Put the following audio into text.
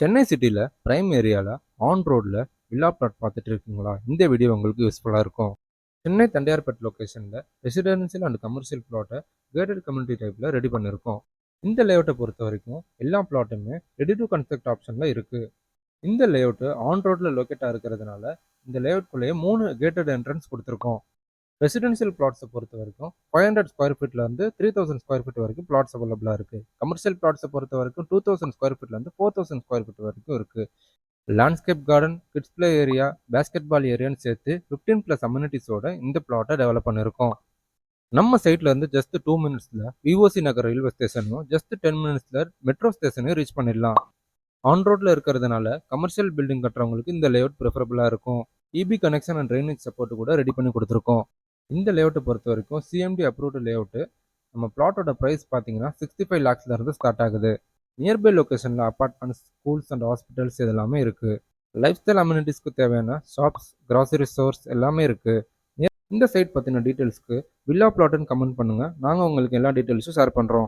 சென்னை சிட்டியில் ப்ரைம் ஏரியாவில் ஆன் ரோடில் வில்லா பிளாட் பார்த்துட்டு இருக்கீங்களா? இந்த வீடியோ உங்களுக்கு யூஸ்ஃபுல்லாக இருக்கும். சென்னை தண்டையார்பேட் லொக்கேஷனில் ரெசிடென்சியல் அண்ட் கமர்ஷியல் பிளாட்டை கேட்டட் கம்யூனிட்டி டைப்பில் ரெடி பண்ணியிருக்கோம் இந்த லேஅவுட்டை பொறுத்த வரைக்கும் எல்லா பிளாட்டுமே ரெடி டு கன்ஸ்ட்ரக்ட் ஆப்ஷனில் இருக்குது இந்த லேஅவுட்டு ஆன் ரோட்டில் லொக்கேட்டாக இருக்கிறதுனால இந்த லேஅவுட்குள்ளேயே மூணு கேட்டட் என்ட்ரன்ஸ் கொடுத்துருக்கோம். ரெசிடென்ஷியல் பிளாட்ஸை பொறுத்த வரைக்கும் ஃபைவ் ஹண்ட்ரட் ஸ்கொயர் ஃபீட்லேருந்து த்ரீ தௌசண்ட் ஸ்கொயர் ஃபீட் வரைக்கும் பிளாட்ஸ் அவைலபிளாக இருக்குது கமர்ஷியல் பிளாட்ஸை பொறுத்த வரைக்கும் டூ தௌசண்ட் ஸ்கொயர் ஃபீட்லேருந்து ஃபோர் தௌசண்ட் ஸ்கொயர் ஃபீட் வரைக்கும் இருக்குது landscape garden kids play area basketball ஏரியான்னு சேர்த்து ஃபிஃப்டீன் ப்ளஸ் அம்யூனிட்டிஸோட இந்த பிளாட்டை டெவலப் பண்ணியிருக்கோம் நம்ம சைட்லேருந்து ஜஸ்ட் டூ மினிட்ஸில் விஓசி நகர் ரயில்வே ஸ்டேஷனும் ஜஸ்ட் டென் மினிட்ஸில் மெட்ரோ ஸ்டேஷனையும் ரீச் பண்ணிடலாம். ஆன் ரோட்டில் இருக்கிறதுனால கமர்ஷியல் பில்டிங் கட்டுறவங்களுக்கு இந்த லேஅவுட் ப்ரிஃபரபுளாக இருக்கும். EB connection and drainage support கூட ரெடி பண்ணி கொடுத்துருக்கோம். இந்த லேஅவுட்டை பொறுத்த வரைக்கும் சிஎம்டி அப்ரூவ்டு லேஅவுட்டு நம்ம பிளாட்டோட ப்ரைஸ் பார்த்தீங்கன்னா சிக்ஸ்டி ஃபைவ் லேக்ஸ்லேருந்து ஸ்டார்ட் ஆகுது. நியர்பை லொக்கேஷனில் அப்பார்ட்மெண்ட்ஸ் ஸ்கூல்ஸ் அண்ட் ஹாஸ்பிட்டல்ஸ் இதெல்லாமே இருக்குது லைஃப் ஸ்டைல் அம்யூனிட்டிஸ்க்கு தேவையான ஷாப்ஸ் கிராசரி ஸ்டோர்ஸ் எல்லாமே இருக்குது இந்த சைட் பற்றின டீட்டெயில்ஸ்க்கு வில்லா பிளாட்டுன்னு கமெண்ட் பண்ணுங்கள் நாங்கள் உங்களுக்கு எல்லா டீட்டெயில்ஸும் ஷேர் பண்ணுறோம்